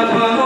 아파